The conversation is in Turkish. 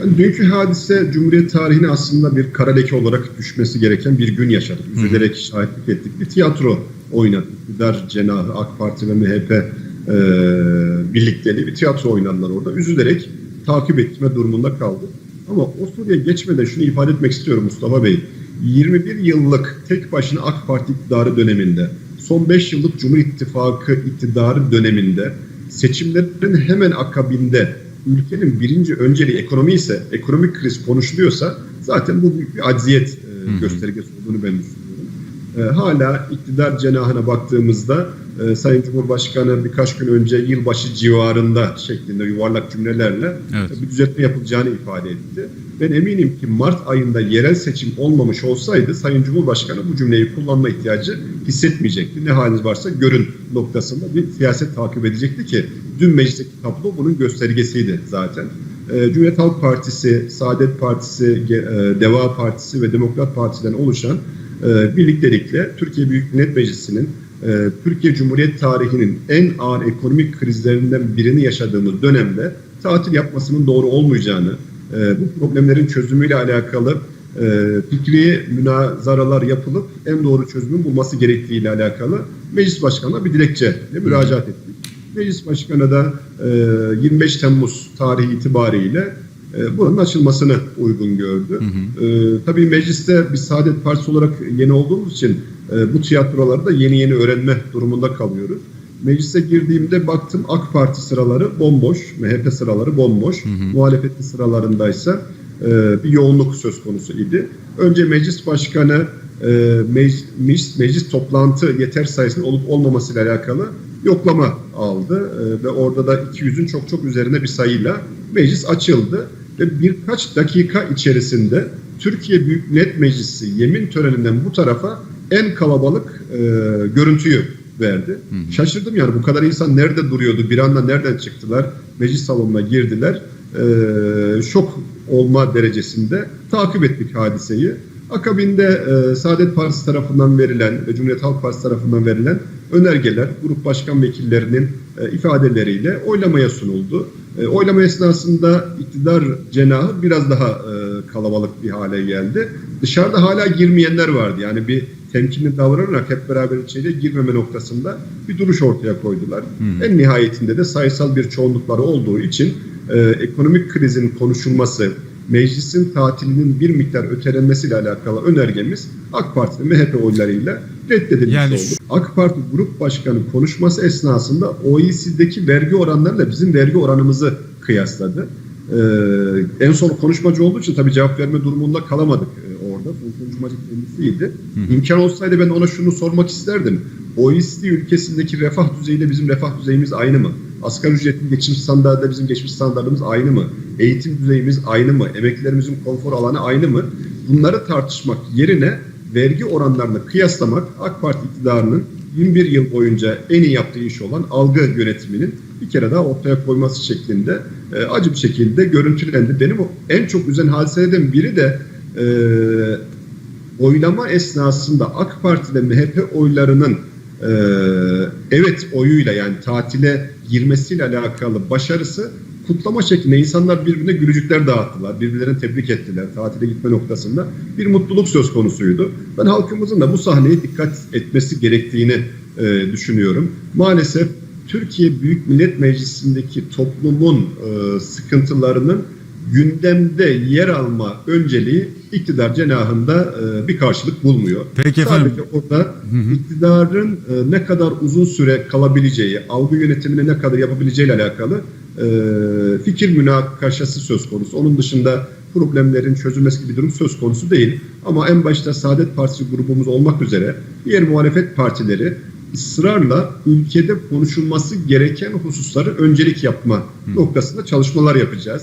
Yani dünkü hadise Cumhuriyet tarihine aslında bir kara leke olarak düşmesi gereken bir gün yaşadık. Üzülerek şahitlik ettik. Bir tiyatro oynadık. İktidar cenahı AK Parti ve MHP e, birlikteliği bir tiyatro oynadılar orada. Üzülerek takip etme durumunda kaldık. Ama o soruya geçmeden şunu ifade etmek istiyorum Mustafa Bey. 21 yıllık tek başına AK Parti iktidarı döneminde, son 5 yıllık Cumhur İttifakı iktidarı döneminde seçimlerin hemen akabinde ülkenin birinci önceliği ekonomi ise, ekonomik kriz konuşuluyorsa zaten bu büyük bir acziyet e, göstergesi olduğunu ben düşünüyorum. E, hala iktidar cenahına baktığımızda e, Sayın Cumhurbaşkanı birkaç gün önce yılbaşı civarında şeklinde yuvarlak cümlelerle Evet. bir düzeltme yapılacağını ifade etti. Ben eminim ki Mart ayında yerel seçim olmamış olsaydı Sayın Cumhurbaşkanı bu cümleyi kullanma ihtiyacı hissetmeyecekti. Ne haliniz varsa görün noktasında bir siyaset takip edecekti ki dün meclisteki tablo bunun göstergesiydi zaten. Ee, Cumhuriyet Halk Partisi, Saadet Partisi, e, Deva Partisi ve Demokrat Parti'den oluşan e, birliktelikle Türkiye Büyük Millet Meclisi'nin e, Türkiye Cumhuriyet tarihinin en ağır ekonomik krizlerinden birini yaşadığımız dönemde tatil yapmasının doğru olmayacağını, e, bu problemlerin çözümüyle alakalı e, fikri münazaralar yapılıp en doğru çözümün bulması gerektiğiyle alakalı Meclis Başkanı'na bir dilekçe müracaat ettik. Meclis Başkanı da e, 25 Temmuz tarihi itibariyle e, buranın açılmasını uygun gördü. E, tabii mecliste biz Saadet Partisi olarak yeni olduğumuz için e, bu tiyatroları da yeni yeni öğrenme durumunda kalıyoruz. Meclise girdiğimde baktım AK Parti sıraları bomboş, MHP sıraları bomboş. Muhalefetin sıralarındaysa e, bir yoğunluk söz konusu idi. Önce meclis başkanı e, meclis, meclis toplantı yeter sayısının olup olmamasıyla alakalı yoklama aldı E, ve orada da 200'ün çok çok üzerine bir sayıyla meclis açıldı. Ve birkaç dakika içerisinde Türkiye Büyük Millet Meclisi yemin töreninden bu tarafa en kalabalık e, görüntüyü verdi. Şaşırdım yani bu kadar insan nerede duruyordu? Bir anda nereden çıktılar? Meclis salonuna girdiler. E, şok olma derecesinde takip ettik hadiseyi. Akabinde e, Saadet Partisi tarafından verilen ve Cumhuriyet Halk Partisi tarafından verilen önergeler grup başkan vekillerinin e, ifadeleriyle oylamaya sunuldu. E, oylama esnasında iktidar cenahı biraz daha e, kalabalık bir hale geldi. Dışarıda hala girmeyenler vardı. Yani bir temkinli davranarak hep beraber içeriye girmeme noktasında bir duruş ortaya koydular. En nihayetinde de sayısal bir çoğunlukları olduğu için e, ekonomik krizin konuşulması, meclisin tatilinin bir miktar ötelenmesiyle alakalı önergemiz AK Parti ve MHP oylarıyla reddedilmiş Yani oldu. AK Parti Grup Başkanı konuşması esnasında OECD'deki vergi oranlarıyla bizim vergi oranımızı kıyasladı. Ee, en son konuşmacı olduğu için tabii cevap verme durumunda kalamadık e, orada. Bu konuşmacı kendisiydi. İmkan olsaydı ben ona şunu sormak isterdim. OECD ülkesindeki refah düzeyiyle bizim refah düzeyimiz aynı mı? Asgari ücretin geçim standartı bizim geçim standartımız aynı mı? Eğitim düzeyimiz aynı mı? Emeklilerimizin konfor alanı aynı mı? Bunları tartışmak yerine vergi oranlarını kıyaslamak AK Parti iktidarının 21 yıl boyunca en iyi yaptığı iş olan algı yönetiminin bir kere daha ortaya koyması şeklinde e, acı bir şekilde görüntülendi. Benim en çok üzen hadiselerden biri de e, oylama esnasında AK Parti ve MHP oylarının e, evet oyuyla yani tatile girmesiyle alakalı başarısı kutlama şeklinde insanlar birbirine gülücükler dağıttılar. Birbirlerini tebrik ettiler tatile gitme noktasında. Bir mutluluk söz konusuydu. Ben halkımızın da bu sahneye dikkat etmesi gerektiğini e, düşünüyorum. Maalesef Türkiye Büyük Millet Meclisi'ndeki toplumun e, sıkıntılarının gündemde yer alma önceliği iktidar cenahında e, bir karşılık bulmuyor. Peki efendim. Sadece orada iktidarın e, ne kadar uzun süre kalabileceği, algı yönetimini ne kadar yapabileceğiyle alakalı e, fikir münakaşası söz konusu. Onun dışında problemlerin çözülmesi gibi bir durum söz konusu değil. Ama en başta Saadet Partisi grubumuz olmak üzere diğer muhalefet partileri ısrarla ülkede konuşulması gereken hususları öncelik yapma noktasında çalışmalar yapacağız.